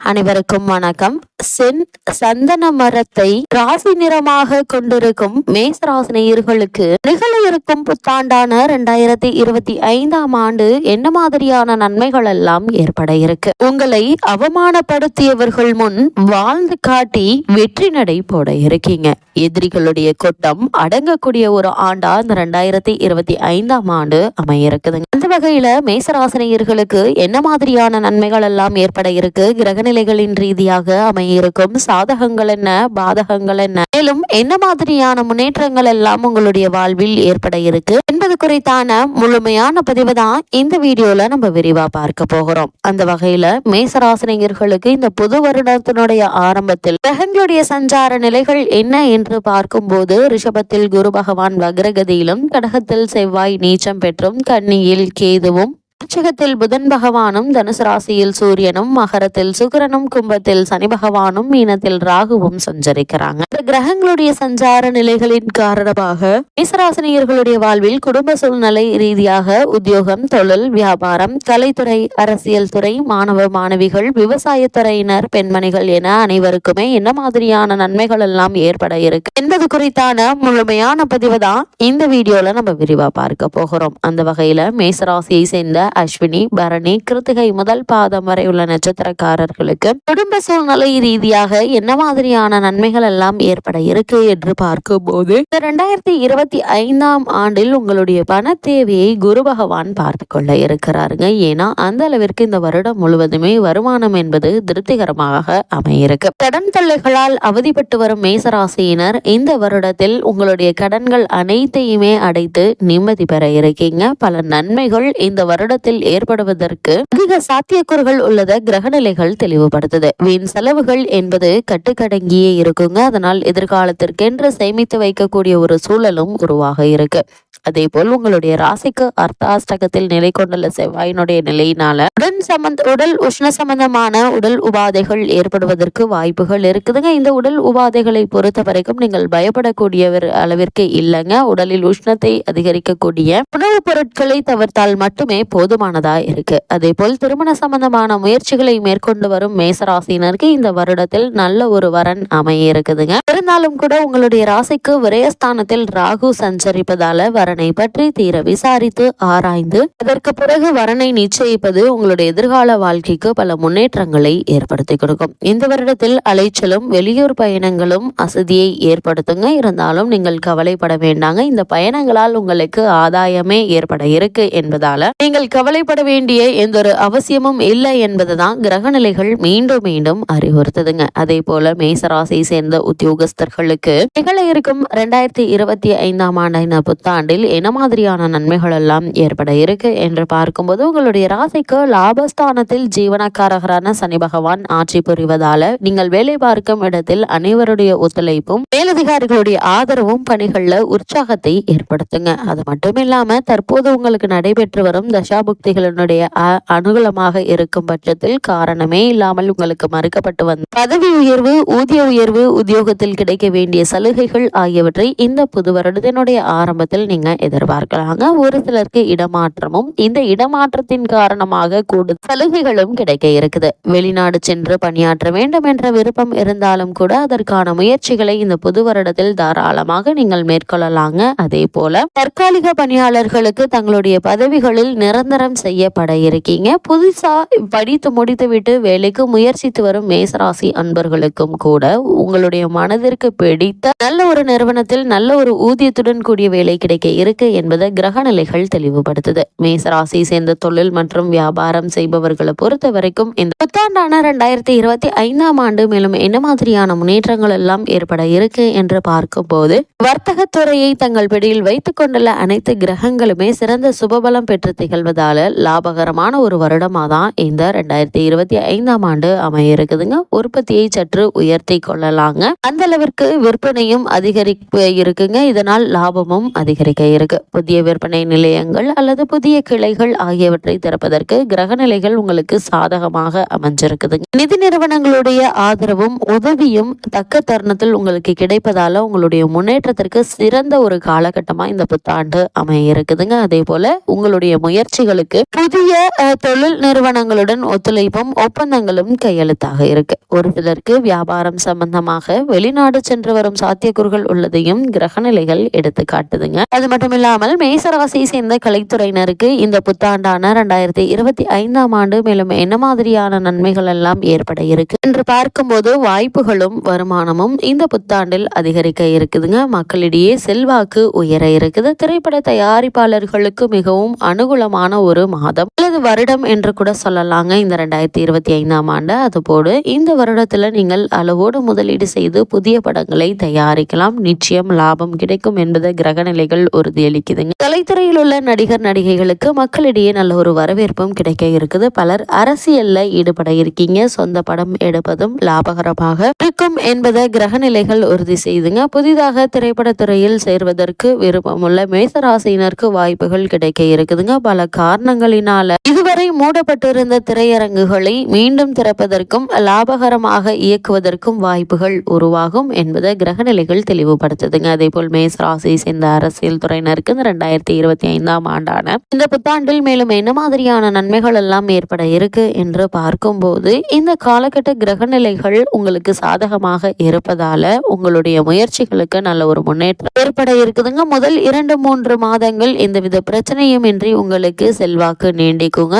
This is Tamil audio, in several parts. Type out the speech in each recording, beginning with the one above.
அனைவருக்கும் வணக்கம். சென் சந்தன மரத்தை ராசி நிறமாக கொண்டிருக்கும் மேசராசினியர்களுக்கு நிகழ இருக்கும் புத்தாண்டான இரண்டாயிரத்தி இருபத்தி ஐந்தாம் ஆண்டு என்ன மாதிரியான நன்மைகள் எல்லாம் ஏற்பட இருக்கு? உங்களை அவமானப்படுத்தியவர்கள் முன் வாழ்ந்து காட்டி வெற்றி நடை போட இருக்கீங்க. எதிரிகளுடைய கொட்டம் அடங்கக்கூடிய ஒரு ஆண்டா இந்த ரெண்டாயிரத்தி இருபத்தி ஐந்தாம் ஆண்டு அமைய இருக்குதுங்க அந்த வகையில மேசராசினியர்களுக்கு என்ன மாதிரியான நன்மைகள் எல்லாம் ஏற்பட இருக்கு? கிரகநிலைகளின் ரீதியாக அமைய இருக்கும் சாதகங்கள் என்ன? பாதகங்கள் என்ன? மேலும் என்ன மாதிரியான முன்னேற்றங்கள் எல்லாம் உங்களுடைய வாழ்வில் ஏற்பட இருக்கு? என்பது குறித்தான முழுமையான பதிவு தான் இந்த வீடியோல நம்ம விரிவா பார்க்க போகிறோம். அந்த வகையில மேசராசினியர்களுக்கு இந்த புது வருடத்தினுடைய ஆரம்பத்தில் கிரகங்களுடைய சஞ்சார நிலைகள் என்ன என்று பார்க்கும்போது ரிஷபத்தில் குரு பகவான் வக்ரகதியிலும் கடகத்தில் செவ்வாய் நீச்சம் பெற்றும் கன்னியில் கேதுவும் விருச்சகத்தில் புதன் பகவானும் தனுசு ராசியில் சூரியனும் மகரத்தில் சுக்கரனும் கும்பத்தில் சனி பகவானும் மீனத்தில் ராகுவும் சஞ்சரிக்கிறாங்க. இந்த கிரகங்களுடைய சஞ்சார நிலைகளின் காரணமாக மேசராசினியர்களுடைய வாழ்வில் குடும்ப சூழ்நிலை ரீதியாக உத்தியோகம் தொழில் வியாபாரம் கலைத்துறை அரசியல் துறை மாணவ மாணவிகள் விவசாயத்துறையினர் பெண்மணிகள் என அனைவருக்குமே என்ன மாதிரியான நன்மைகள் எல்லாம் ஏற்பட இருக்கு என்பது குறித்தான முழுமையான பதிவு தான் இந்த வீடியோல நம்ம விரிவா பார்க்க போகிறோம். அந்த வகையில மேசராசியை சேர்ந்த அஸ்வினி பரணி கிருத்திகை முதல் பாதம் வரை உள்ள நட்சத்திரக்காரர்களுக்கு குடும்ப சூழ்நிலை ரீதியாக என்ன மாதிரியான நன்மைகள் எல்லாம் ஏற்பட இருக்கு என்று பார்க்கும்போது போது ரெண்டாயிரத்தி இருபத்தி ஐந்தாம் ஆண்டில் உங்களுடைய பண தேவையை குரு பகவான் பார்த்து கொள்ள இருக்கிறாருங்க. ஏன்னா அந்த அளவிற்கு இந்த வருடம் முழுவதுமே வருமானம் என்பது திருப்திகரமாக அமையிருக்கு. கடன் தொல்லைகளால் அவதிப்பட்டு வரும் மேசராசியினர் இந்த வருடத்தில் உங்களுடைய கடன்கள் அனைத்தையுமே அடைத்து நிம்மதி பெற இருக்கீங்க. பல நன்மைகள் இந்த காலத்தில் ஏற்படுவதற்கு அதிக சாத்தியக்கூறுகள் உள்ளத கிரகநிலைகள் தெளிவுபடுத்துது. வீண் செலவுகள் என்பது கட்டுக்கடங்கியே இருக்குங்க. அதனால் எதிர்காலத்திற்கென்று சேமித்து வைக்கக்கூடிய ஒரு சூழலும் உருவாக இருக்கு. அதேபோல் உங்களுடைய ராசிக்கு அர்த்தாஷ்டகத்தில் நிலை கொண்டுள்ள செவ்வாயினுடைய நிலையினால உடன் சம்பந்த உடல் உஷ்ண சம்பந்தமான உடல் உபாதைகள் ஏற்படுவதற்கு வாய்ப்புகள் இருக்குதுங்க. இந்த உடல் உபாதைகளை பொறுத்த வரைக்கும் நீங்கள் பயப்படக்கூடியவர் அளவிற்கு இல்லைங்க. உடலில் உஷ்ணத்தை அதிகரிக்கக்கூடிய உணவுப் பொருட்களை தவிர்த்தால் மட்டுமே போதுமானதா இருக்கு. அதே போல் திருமண சம்பந்தமான முயற்சிகளை மேற்கொண்டு வரும் மேசராசினருக்கு இந்த வருடத்தில் நல்ல ஒரு வரன் அமைய இருக்குதுங்க. இருந்தாலும் கூட உங்களுடைய ராசிக்கு விரயஸ்தானத்தில் ராகு சஞ்சரிப்பதால வரனை பற்றி தீர விசாரித்து ஆராய்ந்து அதற்கு பிறகு வரனை நிச்சயிப்பது உங்களுடைய எதிர்கால வாழ்க்கைக்கு பல முன்னேற்றங்களை ஏற்படுத்தி கொடுக்கும். இந்த வருடத்தில் அலைச்சலும் வெளியூர் பயணங்களும் அசதியை ஏற்படுத்துங்க. இருந்தாலும் நீங்கள் கவலைப்பட வேண்டாங்க. இந்த பயணங்களால் உங்களுக்கு ஆதாயமே ஏற்பட இருக்கு என்பதால நீங்கள் கவலைப்பட வேண்டிய எந்த ஒரு அவசியமும் இல்லை என்பதுதான் கிரகநிலைகள் மீண்டும் மீண்டும் அறிவுறுத்துதுங்க. அதே போல மேசராசியை சேர்ந்த உத்தியோகஸ்தர்களுக்கு நிகழ இருக்கும் இரண்டாயிரத்தி இருபத்தி ஐந்தாம் ஆண்டின புத்தாண்டில் என்ன மாதிரியான நன்மைகள் எல்லாம் ஏற்பட இருக்கு என்று பார்க்கும்போது உங்களுடைய ராசிக்கு லாபஸ்தானத்தில் ஜீவனக்காரகரான சனி பகவான் ஆட்சி புரிவதால நீங்கள் வேலை பார்க்கும் இடத்தில் அனைவருடைய ஒத்துழைப்பும் மேலதிகாரிகளுடைய ஆதரவும் பணிகள்ல உற்சாகத்தை ஏற்படுத்துங்க. அது மட்டும் இல்லாம தற்போது உங்களுக்கு நடைபெற்று வரும் தசாபுக்திகளினுடைய அனுகூலமாக இருக்கும் பட்சத்தில் காரணமே இல்லாமல் உங்களுக்கு மறுக்கப்பட்டு வந்த பதவி உயர்வு ஊதிய உயர்வு உத்தியோகத்தில் கிடைக்க வேண்டிய சலுகைகள் ஆகியவற்றை இந்த புது வருடத்தினுடைய ஆரம்பத்தில் நீங்கள் நீங்க எதிர்பார்க்கலாங்க. ஒரு சிலருக்கு இடமாற்றமும் இந்த இடமாற்றத்தின் காரணமாக கூடுதல் சலுகைகளும் கிடைக்க இருக்குது. வெளிநாடு சென்று பணியாற்ற வேண்டும் என்ற விருப்பம் இருந்தாலும் கூட அதற்கான முயற்சிகளை இந்த புது வருடத்தில் தாராளமாக நீங்கள் மேற்கொள்ளலாங்க. அதே போல தற்காலிக பணியாளர்களுக்கு தங்களுடைய பதவிகளில் நிரந்தரம் செய்யப்பட இருக்கீங்க. புதுசா படித்து முடித்துவிட்டு வேலைக்கு முயற்சித்து வரும் மேசராசி அன்பர்களுக்கும் கூட உங்களுடைய மனதிற்கு பிடித்த நல்ல ஒரு நிறுவனத்தில் நல்ல ஒரு ஊதியத்துடன் கூடிய வேலை கிடைக்க இருக்கு என்பதை கிரகநிலைகள் தெளிவுபடுத்துது. மேசராசி சேர்ந்த தொழில் மற்றும் வியாபாரம் செய்பவர்களை பொறுத்த வரைக்கும் இந்த புத்தாண்டான ரெண்டாயிரத்தி இருபத்தி ஐந்தாம் ஆண்டு மேலும் என்ன மாதிரியான முன்னேற்றங்கள் எல்லாம் ஏற்பட இருக்கு என்று பார்க்கும்போது வர்த்தகத்துறையை தங்கள் பிடியில் வைத்துக் கொண்டுள்ள அனைத்து கிரகங்களுமே சிறந்த சுபபலம் பெற்று திகழ்வதால லாபகரமான ஒரு வருடமா தான் இந்த ரெண்டாயிரத்தி இருபத்தி ஐந்தாம் ஆண்டு அமைய இருக்குதுங்க உற்பத்தியை சற்று உயர்த்தி கொள்ளலாங்க. அந்த அளவிற்கு விற்பனையும் அதிகரிப்பு இருக்குங்க. இதனால் லாபமும் அதிகரிக்க இருக்கு. புதிய விற்பனை நிலையங்கள் அல்லது புதிய கிளைகள் ஆகியவற்றை திறப்பதற்கு கிரக நிலைகள் உங்களுக்கு சாதகமாக அமைஞ்சிருக்குது. நிதி நிறுவனங்களுடைய ஆதரவும் உதவியும் தக்க தருணத்தில் உங்களுக்கு கிடைப்பதால உங்களுடைய முன்னேற்றத்திற்கு சிறந்த ஒரு காலகட்டமா இந்த புத்தாண்டு அமைய இருக்குதுங்க அதே போல உங்களுடைய முயற்சிகளுக்கு புதிய தொழில் நிறுவனங்களுடன் ஒத்துழைப்பும் ஒப்பந்தங்களும் கையெழுத்தாக இருக்கு. ஒரு சிலருக்கு வியாபாரம் சம்பந்தமாக வெளிநாடு சென்று வரும் சாத்தியக்கூறுகள் உள்ளதையும் கிரகநிலைகள் எடுத்து காட்டுதுங்க. அது மட்டும் இல்லாமல் மேசராசி சேர்ந்த கலைத்துறையினருக்கு இந்த புத்தாண்டான ரெண்டாயிரத்தி இருபத்தி ஐந்தாம் ஆண்டு மேலும் என்ன மாதிரியான நன்மைகள் எல்லாம் ஏற்பட இருக்கு? என்று பார்க்கும்போது வாய்ப்புகளும் வருமானமும் இந்த புத்தாண்டில் அதிகரிக்க இருக்குதுங்க. மக்களிடையே செல்வாக்கு உயர இருக்குது. திரைப்பட தயாரிப்பாளர்களுக்கு மிகவும் அனுகூலமான ஒரு மாதம். அல்லது வருடம் என்று கூட சொல்லலாங்க. இந்த ரெண்டாயிரத்தி இருபத்தி ஐந்தாம் ஆண்டு. அதுபோடு இந்த வருடத்துல நீங்கள் அளவோடு முதலீடு செய்து புதிய படங்களை தயாரிக்கலாம். நிச்சயம் லாபம் கிடைக்கும் என்பது கிரகநிலைகள் உறுதியளிக்குதுங்க. கலைத்துறையில் உள்ள நடிகர் நடிகைகளுக்கு மக்களிடையே நல்ல ஒரு வரவேற்பும் கிடைக்க இருக்குது. பலர் அரசியல்ல ஈடுபட இருக்கீங்க. சொந்த படம் எடுப்பதும் லாபகரமாக இருக்கும் என்பதை கிரகநிலைகள் உறுதி செய்துங்க. புதிதாக திரைப்படத்துறையில் சேர்வதற்கு விருப்பமுள்ள மேசராசினருக்கு வாய்ப்புகள் கிடைக்க இருக்குதுங்க. பல காரணங்களினால இதுவரை மூடப்பட்டிருந்த திரையரங்குகளை மீண்டும் திறப்பதற்கும் லாபகரமாக இயக்குவதற்கும் வாய்ப்புகள் உருவாகும் என்பதை கிரகநிலைகள் தெளிவுபடுத்துதுங்க. அதே போல் மேசராசி சேர்ந்த அரசியல் துறை துறையினருக்கு இந்த ரெண்டாயிரத்தி இருபத்தி ஐந்தாம் ஆண்டான இந்த புத்தாண்டில் மேலும் என்ன மாதிரியான நன்மைகள் எல்லாம் ஏற்பட இருக்கு என்று பார்க்கும்போது இந்த காலகட்ட கிரகநிலைகள் உங்களுக்கு சாதகமாக இருப்பதால உங்களுடைய முயற்சிகளுக்கு நல்ல ஒரு முன்னேற்றம் ஏற்பட இருக்குதுங்க. முதல் இரண்டு மூன்று மாதங்கள் எந்தவித பிரச்சனையும் இன்றி உங்களுக்கு செல்வாக்கு நீண்டிக்குங்க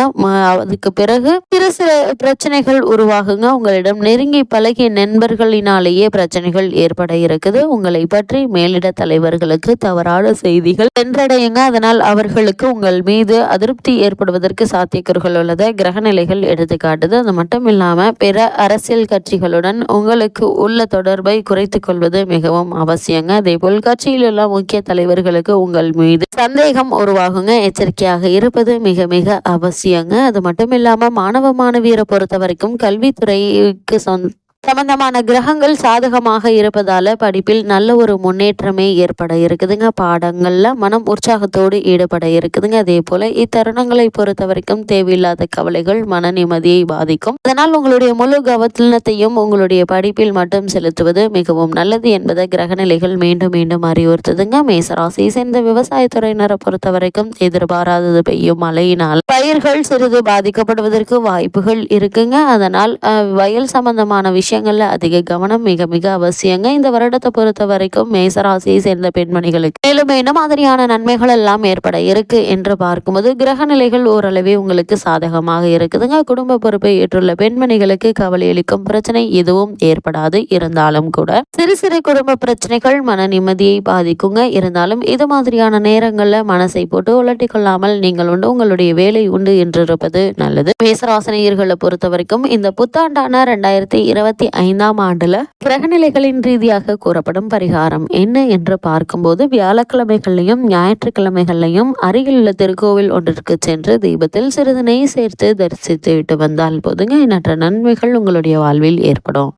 அதுக்கு பிறகு சிறு சில பிரச்சனைகள் உருவாகுங்க. உங்களிடம் நெருங்கி பழகிய நண்பர்களினாலேயே பிரச்சனைகள் ஏற்பட இருக்குது. உங்களை பற்றி மேலிட தலைவர்களுக்கு தவறான செய்திகள் சென்றடையுங்க. அதனால் அவர்களுக்கு உங்கள் மீது அதிருப்தி ஏற்படுவதற்கு சாத்தியக்கூறுகள் உள்ளதை. கிரகநிலைகள் எடுத்து காட்டுது அது மட்டும் இல்லாம பிற அரசியல் கட்சிகளுடன் உங்களுக்கு உள்ள தொடர்பை குறைத்துக் கொள்வது மிகவும் அவசியங்க. அதே போல் கட்சியில் உள்ள முக்கிய தலைவர்களுக்கு உங்கள் மீது சந்தேகம் உருவாகுங்க. எச்சரிக்கையாக இருப்பது மிக மிக அவசியங்க. அது மட்டும் இல்லாம மாணவ மாணவியரை பொறுத்த வரைக்கும் கல்வித்துறைக்கு சொந்த சம்பந்தமான கிரகங்கள் சாதகமாக இருப்பதால் படிப்பில் நல்ல ஒரு முன்னேற்றமே ஏற்பட இருக்குதுங்க. பாடங்களில் மனம் உற்சாகத்தோடு ஈடுபட இருக்குதுங்க. அதே போல் இத்தருணங்களை பொறுத்த வரைக்கும் தேவையில்லாத கவலைகள் மன நிம்மதியை பாதிக்கும். அதனால் உங்களுடைய முழு கவனத்தையும் உங்களுடைய படிப்பில் மட்டும் செலுத்துவது மிகவும் நல்லது என்பதை கிரகநிலைகள் மீண்டும் மீண்டும் அறிவுறுத்துதுங்க. மேசராசி சேர்ந்த விவசாயத்துறையினரை பொறுத்த வரைக்கும் எதிர்பாராதது பெய்யும் மழையினால். பயிர்கள் சிறிது பாதிக்கப்படுவதற்கு வாய்ப்புகள் இருக்குங்க. அதனால் வயல் சம்பந்தமான விஷயம் விஷயங்கள்ல அதிக கவனம் மிக மிக அவசியங்க. இந்த வருடத்தை பொறுத்த வரைக்கும் மேசராசியை சேர்ந்த பெண்மணிகளுக்கு மேலும் என்ன மாதிரியான நன்மைகள் எல்லாம் ஏற்பட இருக்கு என்று பார்க்கும்போது கிரக நிலைகள் ஓரளவே உங்களுக்கு சாதகமாக இருக்குதுங்க. குடும்ப பொறுப்பை ஏற்றுள்ள பெண்மணிகளுக்கு கவலை அளிக்கும் பிரச்சனை எதுவும் ஏற்படாது. இருந்தாலும் கூட சிறு சிறு குடும்ப பிரச்சனைகள் மன நிம்மதியை பாதிக்குங்க. இருந்தாலும் இது மாதிரியான நேரங்கள்ல மனசை போட்டு உலட்டி கொள்ளாமல் நீங்கள் உண்டு உங்களுடைய வேலை உண்டு என்றிருப்பது நல்லது. மேசராசனையர்களை பொறுத்த வரைக்கும் இந்த புத்தாண்டான ரெண்டாயிரத்தி இருபத்தி ஐந்தாம் ஆண்டுல கிரகநிலைகளின் ரீதியாக கூறப்படும் பரிகாரம் என்ன என்று பார்க்கும்போது வியாழக்கிழமைகள்லையும் ஞாயிற்றுக்கிழமைகள்லையும் அருகில் உள்ள திருக்கோவில் ஒன்றிற்கு சென்று தீபத்தில் சிறிது நெய் சேர்த்து தரிசித்து விட்டு வந்தால் போதுங்க. எண்ணற்ற நன்மைகள் உங்களுடைய வாழ்வில் ஏற்படும்.